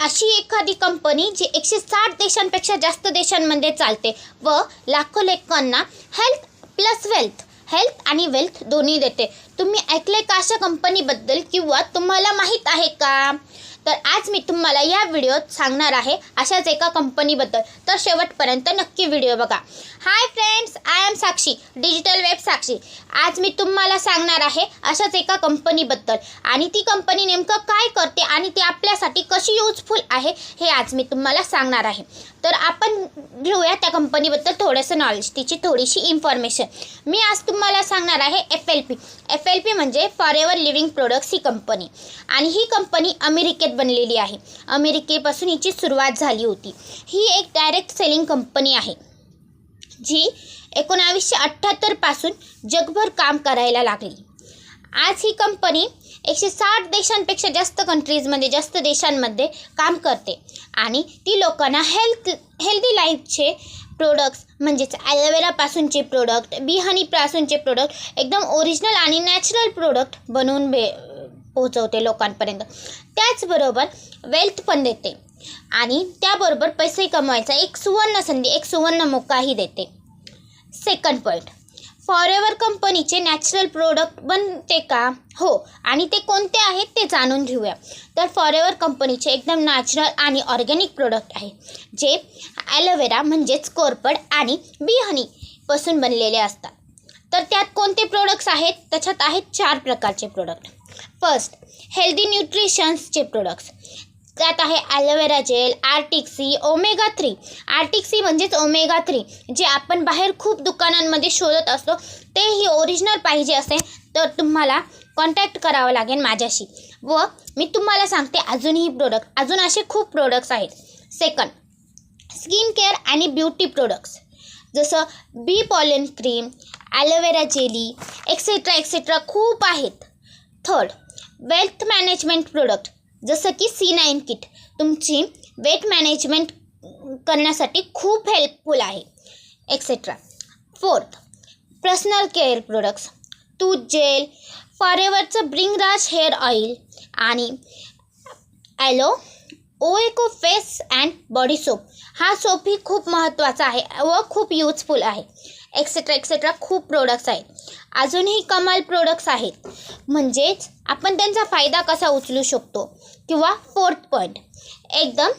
अशी एखादी कंपनी जी एकशे साठ देशांपेक्षा जास्त देशांमध्ये चालते व लाखो लेखकांना हेल्थ प्लस वेल्थ हेल्थ आणि वेल्थ दोन्ही देते. तुम्ही ऐकले का अशा कंपनीबद्दल किंवा तुम्हाला माहीत आहे का? तर आज मी तुम्हाला या व्हिडिओत सांगणार आहे अशाच एका कंपनीबद्दल. तर शेवटपर्यंत नक्की व्हिडिओ बघा. Hi friends I am Sakshi digital web Sakshi आज मी तुम्हाला सांगणार आहे अशाच एका कंपनीबद्दल. आणि ती कंपनी नेमकं काय करते आणि ती आपल्यासाठी कशी युजफुल आहे हे आज मी तुम्हाला सांगणार आहे. तर आपण घेऊया त्या कंपनीबद्दल थोडंसं नॉलेज तिची थोडीशी इन्फॉर्मेशन मी आज तुम्हाला सांगणार आहे F L P F L P म्हणजे फॉर एव्हर लिव्हिंग प्रोडक्ट्स ही कंपनी. आणि ही कंपनी अमेरिकेत बनलेली आहे. अमेरिकेपासून हिची सुरुवात झाली होती. ही एक डायरेक्ट सेलिंग कंपनी आहे. जी एकोणावीसशे अठ्ठ्याहत्तरपासून जगभर काम करायला लागली. आज ही कंपनी एकशे साठ देशांपेक्षा जास्त कंट्रीजमध्ये जास्त देशांमध्ये काम करते. आणि ती लोकांना हेल्थ हेल्दी लाईफचे प्रोडक्ट्स म्हणजेच ॲलोवेरापासूनचे प्रोडक्ट बिहानीपासूनचे प्रोडक्ट एकदम ओरिजिनल आणि नॅचरल प्रोडक्ट बनवून भे पोहोचवते लोकांपर्यंत. त्याचबरोबर वेल्थ पण देते. आणि त्याबरोबर पैसे कमवायचा एक सुवर्ण संधी एक सुवर्ण मोकाही देते. सेकंड पॉईंट फॉरेवर कंपनीचे नॅचरल प्रोडक्ट बनते का? हो आणि ते कोणते आहेत ते जाणून घेऊया. तर फॉरेवर कंपनीचे एकदम नॅचरल आणि ऑर्गॅनिक प्रोडक्ट आहे जे ॲलोवेरा म्हणजेच कोरपड आणि बी हनीपासून बनलेले असतात. तर त्यात कोणते प्रोडक्ट्स आहेत? त्याच्यात आहेत चार प्रकारचे प्रोडक्ट फर्स्ट हेल्दी न्यूट्रिशन्सचे प्रोडक्ट्स त्यात आहे aloe vera gel arctic sea omega three. Arctic sea म्हणजेच ओमेगा थ्री जे आपण बाहेर खूप दुकानांमध्ये शोधत असतो तेही ओरिजिनल पाहिजे असेल तर तुम्हाला कॉन्टॅक्ट करावं लागेल माझ्याशी. व मी तुम्हाला सांगते अजूनही प्रोडक्ट अजून असे खूप प्रोडक्ट्स आहेत. सेकंड स्किन केअर आणि ब्युटी प्रोडक्ट्स जसं bee pollen cream aloe vera jelly etcetera etcetera खूप आहेत. थर्ड वेल्थ मॅनेजमेंट प्रोडक्ट जसं की सी नाईन किट तुमची वेट मॅनेजमेंट करण्यासाठी खूप हेल्पफुल आहे etcetera fourth personal care products tooth gel फॉरेवरचं bhringraj hair oil आणि aloe avocado face and body soap हा सोपही खूप महत्त्वाचा आहे व खूप यूजफुल आहे. एक्सेट्रा एक्सेट्रा खूप प्रोडक्ट्स आहेत. अजूनही कमाल प्रोडक्ट्स आहेत. म्हणजेच आपण त्यांचा फायदा कसा उचलू शकतो? किंवा फोर्थ पॉईंट एकदम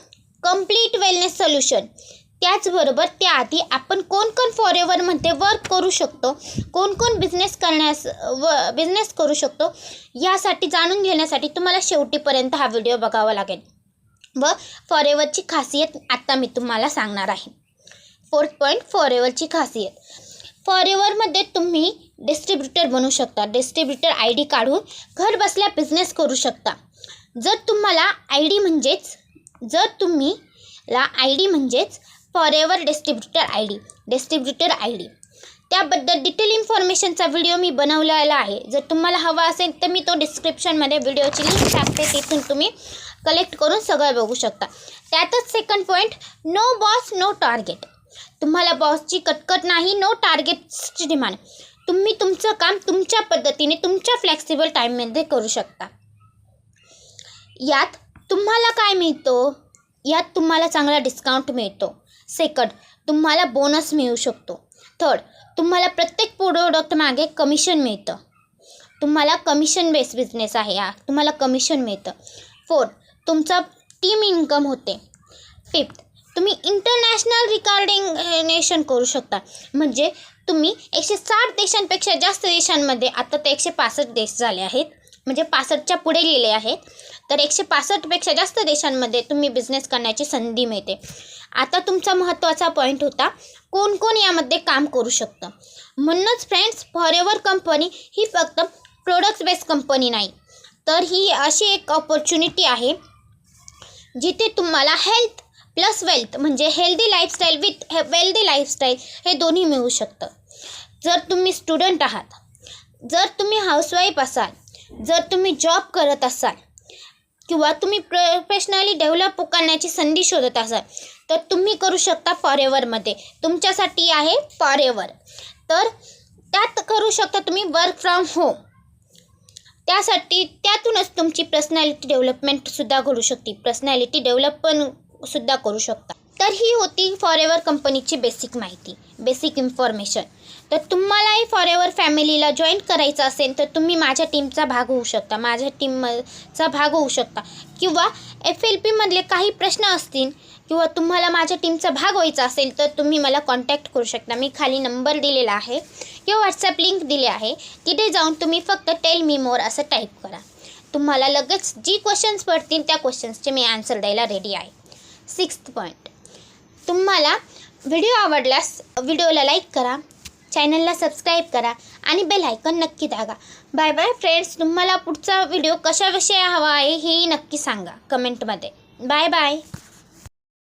कंप्लीट वेलनेस सोल्युशन त्याचबरोबर त्याआधी आपण कोण कोण फॉरेवरमध्ये वर्क करू शकतो? कोण कोण बिझनेस करण्यास व बिझनेस करू शकतो? यासाठी जाणून घेण्यासाठी तुम्हाला शेवटीपर्यंत हा व्हिडिओ बघावा लागेल. व फॉरेवरची खासियत आत्ता मी तुम्हाला सांगणार आहे. फोर्थ पॉईंट फॉरेवरची खासियत. फॉरेवरमध्ये तुम्ही डिस्ट्रीब्युटर बनू शकता. डिस्ट्रीब्युटर आय डी काढून घर बसल्या बिझनेस करू शकता. जर तुम्हाला आय डी म्हणजेच जर तुम्ही ला आय डी म्हणजेच forever distributor I D distributor I D. त्याबद्दल डिटेल इन्फॉर्मेशनचा व्हिडिओ मी बनवलेला आहे. जर तुम्हाला हवा असेल तर मी तो डिस्क्रिप्शनमध्ये व्हिडिओची लिंक टाकते. तिथून तुम्ही कलेक्ट करून सगळं बघू शकता. त्यातच second point no boss no target तुम्हाला बॉसची कटकट नाही नो टार्गेटची डिमांड तुम्ही तुमचं काम तुमच्या पद्धतीने तुमच्या फ्लेक्सिबल टाईममध्ये करू शकता. यात तुम्हाला काय मिळतो? यात तुम्हाला चांगला डिस्काउंट मिळतो. सेकंड तुम्हाला बोनस मिळू शकतो. थर्ड तुम्हाला प्रत्येक प्रोडक्ट मागे कमिशन मिळतं. तुम्हाला कमिशन बेस बिझनेस आहे हा. तुम्हाला कमिशन मिळतं. फोर्थ तुमचा टीम इन्कम होते. फिफ्थ तुम्ही इंटरनॅशनल रिकॉर्डिंगनेशन eh, करू शकता. म्हणजे तुम्ही एकशे साठ देशांपेक्षा जास्त देशांमध्ये आता ते एकशे पासष्ट देश झाले आहेत. म्हणजे पासष्टच्या पुढे गेले आहेत. तर एकशे पासष्टपेक्षा जास्त देशांमध्ये तुम्ही बिझनेस करण्याची संधी मिळते. आता तुमचा महत्त्वाचा पॉईंट होता कोण कोण यामध्ये काम करू शकतं? म्हणूनच फ्रेंड्स फॉरेवर कंपनी ही फक्त प्रोडक्ट्स बेस्ड कंपनी नाही. तर ही अशी एक ऑपॉर्च्युनिटी आहे जिथे तुम्हाला हेल्थ प्लस वेल्थ म्हणजे हेल्दी लाईफस्टाईल विथ हे वेल्दी लाईफस्टाईल हे दोन्ही मिळू शकतं. जर तुम्ही स्टुडंट आहात जर तुम्ही हाऊसवाईफ असाल जर तुम्ही जॉब करत असाल किंवा तुम्ही प्रोफेशनली डेव्हलप करण्याची संधी शोधत असाल तर तुम्ही करू शकता फॉरेवरमध्ये तुमच्यासाठी आहे फॉरेवर तर त्यात करू शकता तुम्ही वर्क फ्रॉम होम त्यासाठी त्यातूनच तुमची पर्सनॅलिटी डेव्हलपमेंटसुद्धा घडू शकते. पर्सनॅलिटी डेव्हलप पण सुद्धा करू शकता. तर ही होती फॉरेवर कंपनीची बेसिक माहिती बेसिक इन्फॉर्मेशन तर तुम्हालाही फॉरेवर फॅमिलीला जॉईन करायचं असेल तर तुम्ही माझ्या टीमचा भाग होऊ शकता माझ्या टीमचा भाग होऊ शकता. किंवा एफ एल पीमधले काही प्रश्न असतील किंवा तुम्हाला माझ्या टीमचा भाग व्हायचा असेल तर तुम्ही मला कॉन्टॅक्ट करू शकता. मी खाली नंबर दिलेला आहे किंवा व्हॉट्सॲप लिंक दिले आहे. तिथे जाऊन तुम्ही फक्त टेल मी मोर असं टाईप करा. तुम्हाला लगेच जी क्वेश्चन्स पडतील त्या क्वेश्चन्सचे मी आन्सर द्यायला रेडी आहे. सिक्स्थ पॉईंट तुम्हाला व्हिडिओ आवडल्यास व्हिडिओला लाईक करा चॅनलला सबस्क्राईब करा आणि बेल आयकॉन नक्की दागा बाय बाय फ्रेंड्स तुम्हाला पुढचा व्हिडिओ कशाविषयी हवा आहे हेही नक्की सांगा कमेंटमध्ये. Bye bye.